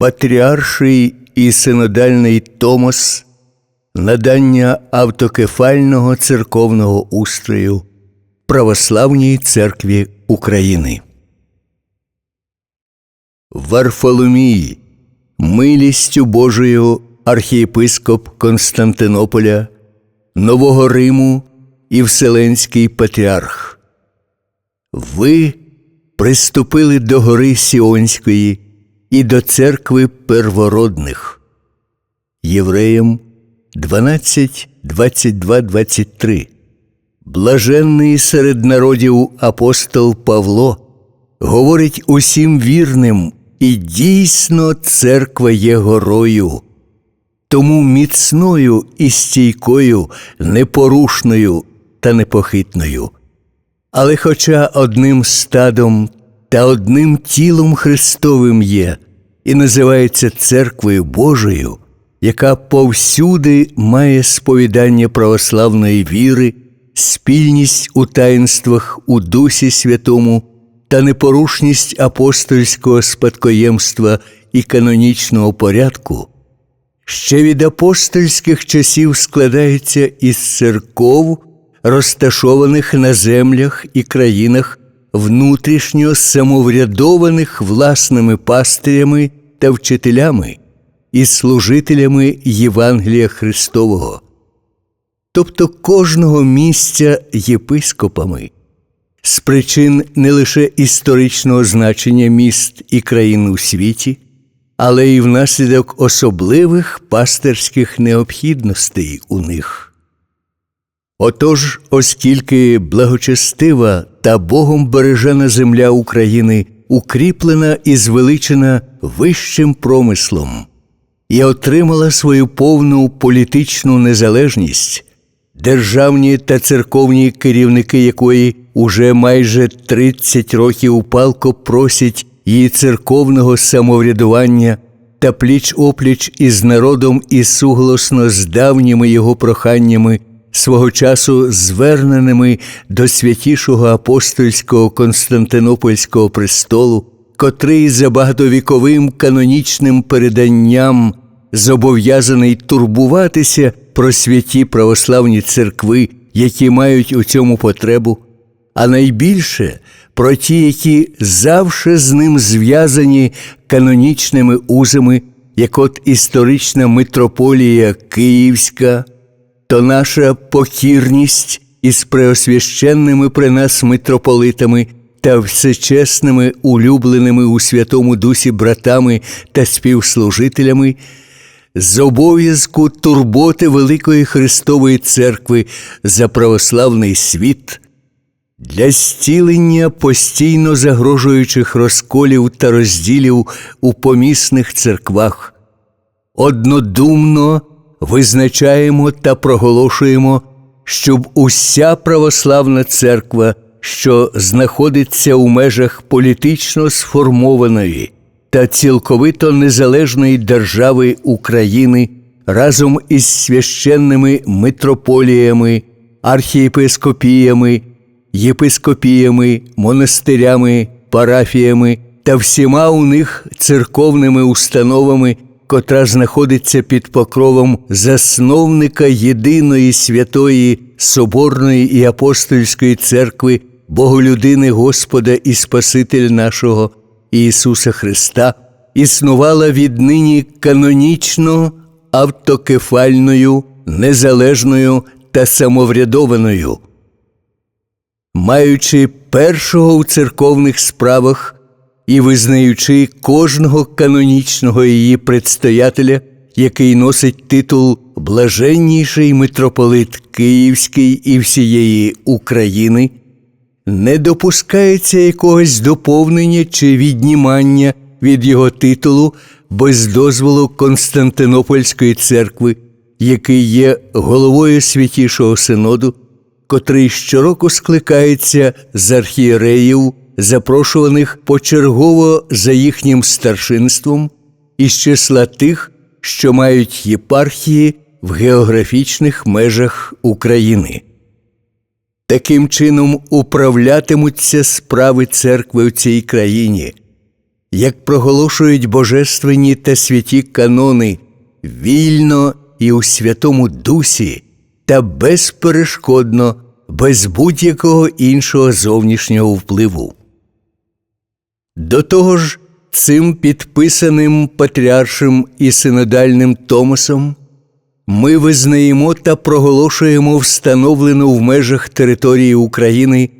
Патріарший і синодальний Томос Надання автокефального церковного устрою Православній церкві України. Варфоломії, милістю Божою архієпископ Константинополя, Нового Риму і Вселенський патріарх. Ви приступили до гори Сіонської і до церкви первородних. Євреям 12, 22, 23 Блаженний серед народів апостол Павло говорить усім вірним, і дійсно церква є горою, тому міцною і стійкою, непорушною та непохитною. Але хоча одним стадом та одним тілом Христовим є і називається церквою Божою, яка повсюди має сповідання православної віри, спільність у таїнствах у Дусі Святому та непорушність апостольського спадкоємства і канонічного порядку, ще від апостольських часів складається із церков, розташованих на землях і країнах внутрішньо самоврядованих власними пастирями та вчителями і служителями Євангелія Христового, тобто кожного місця єпископами, з причин не лише історичного значення міст і країн у світі, але й внаслідок особливих пастирських необхідностей у них. Отож, оскільки благочестива та Богом бережена земля України укріплена і звеличена вищим промислом і отримала свою повну політичну незалежність, державні та церковні керівники якої уже майже 30 років палко просять її церковного самоврядування та пліч опліч із народом і суголосно з давніми його проханнями свого часу зверненими до святішого апостольського Константинопольського престолу, котрий за багатовіковим канонічним переданням зобов'язаний турбуватися про святі православні церкви, які мають у цьому потребу, а найбільше про ті, які завше з ним зв'язані канонічними узами, як от історична митрополія Київська то наша покірність із преосвященними при нас митрополитами та всечесними улюбленими у Святому Дусі братами та співслужителями, з обов'язку турботи Великої Христової Церкви за православний світ. Для зцілення постійно загрожуючих розколів та розділів у помісних церквах, однодумно визначаємо та проголошуємо, щоб уся православна церква, що знаходиться у межах політично сформованої та цілковито незалежної держави України разом із священними митрополіями, архієпископіями, єпископіями, монастирями, парафіями та всіма у них церковними установами котра знаходиться під покровом засновника єдиної святої Соборної і апостольської церкви, Боголюдини Господа і Спасителя нашого Ісуса Христа, існувала віднині канонічно автокефальною, незалежною та самоврядованою. Маючи першого у церковних справах і визнаючи кожного канонічного її предстоятеля, який носить титул Блаженніший митрополит Київський і всієї України, не допускається якогось доповнення чи віднімання від його титулу без дозволу Константинопольської церкви, який є головою святішого синоду, котрий щороку скликається з архієреїв запрошуваних почергово за їхнім старшинством із числа тих, що мають єпархії в географічних межах України. Таким чином управлятимуться справи церкви в цій країні, як проголошують божественні та святі канони, вільно і у Святому Дусі та безперешкодно, без будь-якого іншого зовнішнього впливу. До того ж, цим підписаним патріаршим і синодальним Томасом ми визнаємо та проголошуємо встановлену в межах території України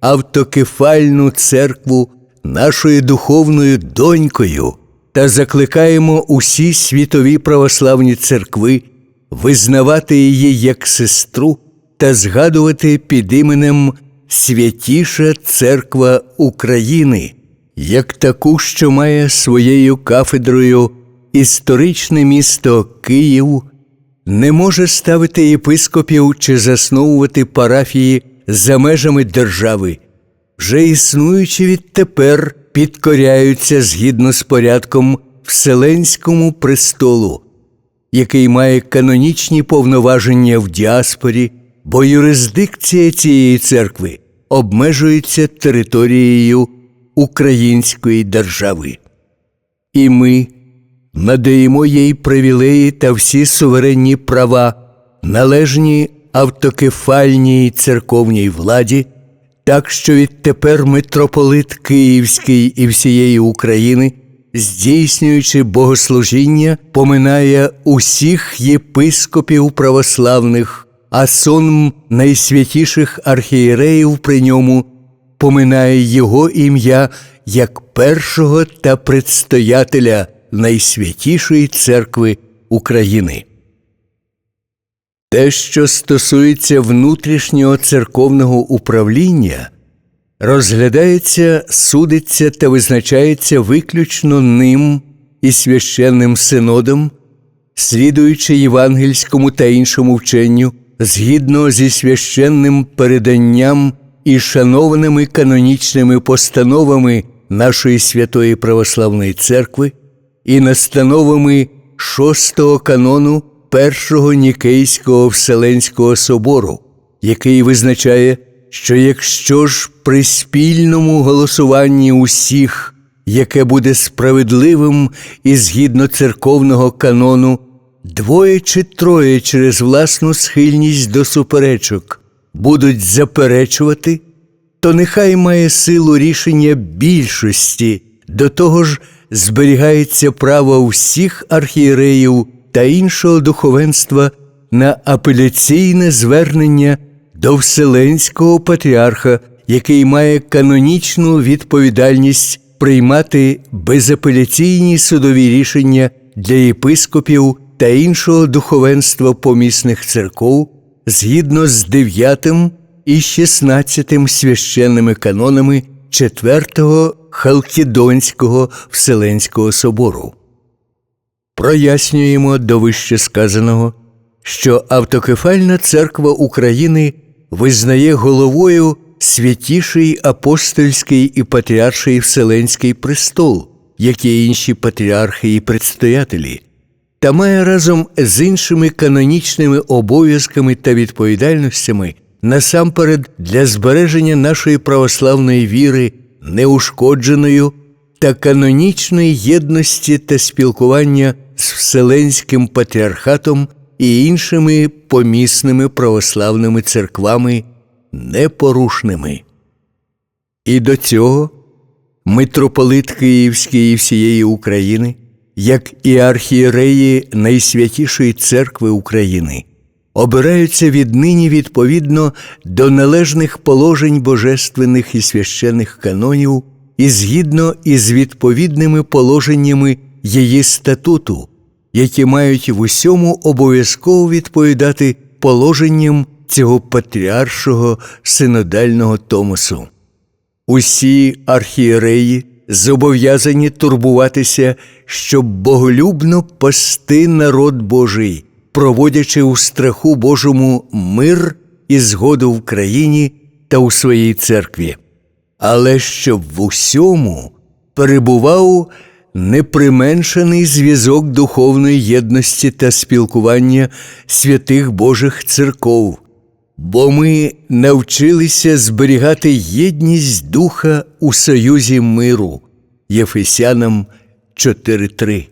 автокефальну церкву нашою духовною донькою та закликаємо усі світові православні церкви визнавати її як сестру та згадувати під іменем Святіша Церква України, як таку, що має своєю кафедрою історичне місто Київ, не може ставити єпископів чи засновувати парафії за межами держави, вже існуючи відтепер підкоряються згідно з порядком Вселенському престолу, який має канонічні повноваження в діаспорі, бо юрисдикція цієї церкви обмежується територією Української держави. І ми надаємо їй привілеї та всі суверенні права, належні автокефальній церковній владі, так що відтепер митрополит Київський і всієї України, здійснюючи богослужіння, поминає усіх єпископів православних, а сон найсвятіших архієреїв при ньому поминає його ім'я як першого та предстоятеля найсвятішої церкви України. Те, що стосується внутрішнього церковного управління, розглядається, судиться та визначається виключно ним і священним синодом, слідуючи євангельському та іншому вченню, згідно зі священним переданням і шанованими канонічними постановами нашої святої православної церкви і настановами шостого канону Першого Нікейського Вселенського собору, який визначає, що якщо ж при спільному голосуванні усіх, яке буде справедливим і згідно церковного канону, двоє чи троє через власну схильність до суперечок будуть заперечувати, то нехай має силу рішення більшості, до того ж зберігається право всіх архієреїв та іншого духовенства на апеляційне звернення до Вселенського патріарха, який має канонічну відповідальність приймати безапеляційні судові рішення для єпископів та іншого духовенства помісних церков згідно з 9 і 16 священними канонами Четвертого Халкідонського Вселенського собору. Прояснюємо до вище сказаного, що автокефальна церква України визнає головою святіший апостольський і патріарший Вселенський престол, як і інші патріархи і предстоятелі, та має разом з іншими канонічними обов'язками та відповідальностями насамперед для збереження нашої православної віри неушкодженою та канонічної єдності та спілкування з Вселенським патріархатом і іншими помісними православними церквами непорушними. І до цього митрополит Київський і всієї України, як і архієреї найсвятішої церкви України, обираються віднині відповідно до належних положень божественних і священних канонів і згідно із відповідними положеннями її статуту, які мають в усьому обов'язково відповідати положенням цього патріаршого синодального томосу. Усі архієреї зобов'язані турбуватися, щоб боголюбно пасти народ Божий, проводячи у страху Божому мир і згоду в країні та у своїй церкві, але щоб в усьому перебував неприменшений зв'язок духовної єдності та спілкування святих Божих церков, бо ми навчилися зберігати єдність духа у союзі миру, Єфесянам 4.3.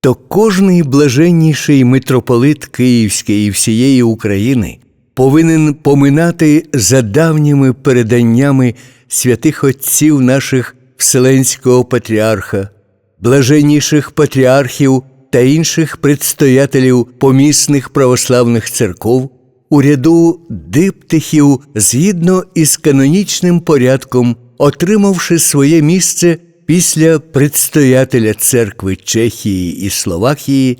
То кожний блаженніший митрополит Київський і всієї України повинен поминати за давніми переданнями святих отців наших Вселенського патріарха, блаженніших патріархів та інших предстоятелів помісних православних церков у ряду диптихів згідно із канонічним порядком, отримавши своє місце після предстоятеля церкви Чехії і Словакії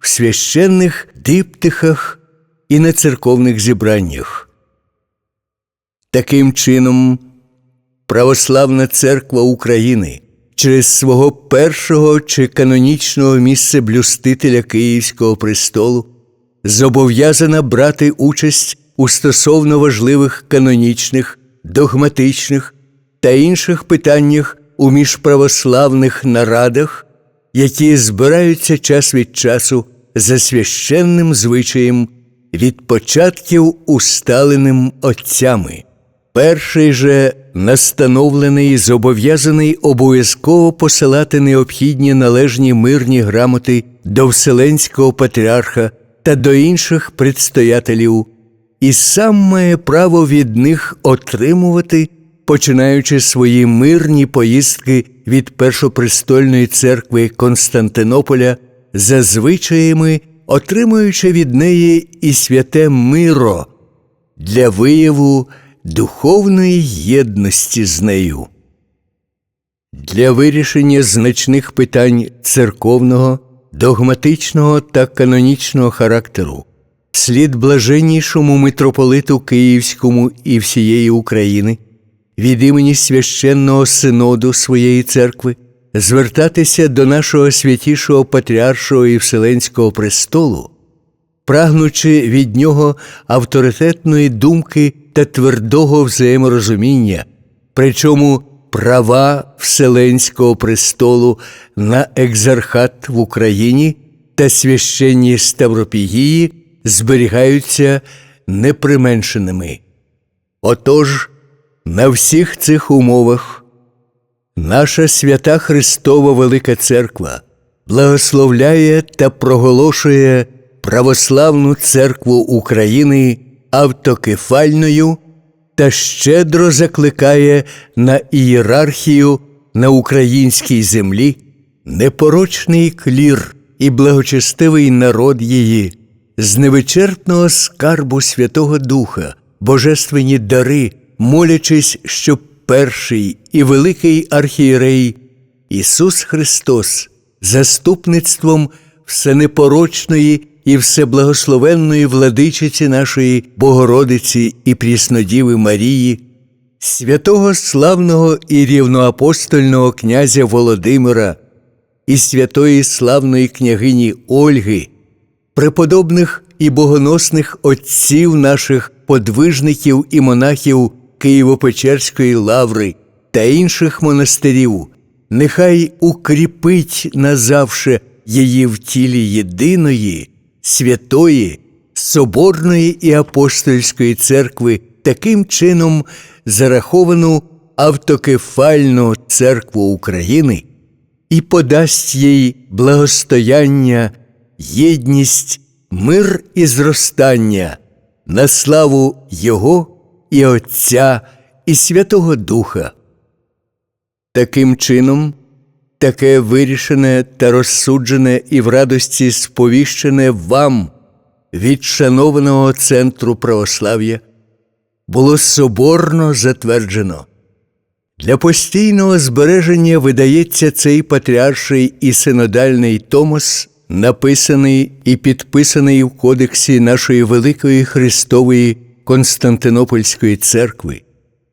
в священних диптихах і на церковних зібраннях. Таким чином, Православна церква України через свого першого чи канонічного місцеблюстителя Київського престолу зобов'язана брати участь у стосовно важливих канонічних, догматичних та інших питаннях у міжправославних нарадах, які збираються час від часу за священним звичаєм від початків усталеним отцями. Перший же настановлений зобов'язаний обов'язково посилати необхідні належні мирні грамоти до Вселенського патріарха та до інших предстоятелів, і сам має право від них отримувати, починаючи свої мирні поїздки від Першопрестольної церкви Константинополя за звичаями, отримуючи від неї і святе миро для вияву духовної єдності з нею. Для вирішення значних питань церковного, догматичного та канонічного характеру. Слід блаженнішому митрополиту Київському і всієї України від імені священного синоду своєї церкви звертатися до нашого святішого Патріаршого і Вселенського престолу, прагнучи від нього авторитетної думки та твердого взаєморозуміння, причому права Вселенського престолу на екзархат в Україні та священні Ставропігії зберігаються неприменшеними. Отож, на всіх цих умовах наша свята Христова Велика Церква благословляє та проголошує православну церкву України автокефальною та щедро закликає на ієрархію на українській землі непорочний клір і благочестивий народ її, з невичерпного скарбу Святого Духа, божественні дари, молячись, щоб перший і великий архієрей Ісус Христос заступництвом всенепорочної і всеблагословенної владичиці нашої Богородиці і Пріснодіви Марії, святого славного і рівноапостольного князя Володимира і святої славної княгині Ольги, преподобних і богоносних отців наших подвижників і монахів Києво-Печерської лаври та інших монастирів, нехай укріпить назавше її в тілі єдиної святої, Соборної і апостольської церкви таким чином зараховану автокефальну церкву України і подасть їй благостояння, єдність, мир і зростання на славу Його і Отця і Святого Духа. Таким чином таке вирішене та розсуджене і в радості сповіщене вам від шанованого центру православ'я було соборно затверджено. Для постійного збереження видається цей патріарший і синодальний Томос, написаний і підписаний в Кодексі нашої Великої Христової Константинопольської церкви,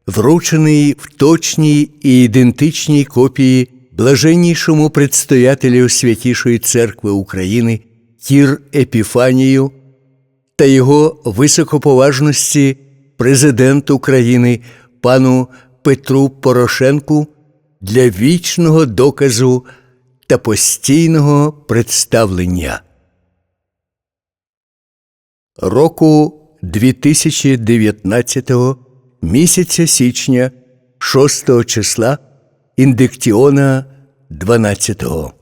вручений в точній і ідентичній копії блаженнішому предстоятелю Святішої Церкви України Кір Епіфанію та його високоповажності президент України пану Петру Порошенку для вічного доказу та постійного представлення. Року 2019 місяця січня 6 числа індиктіона 12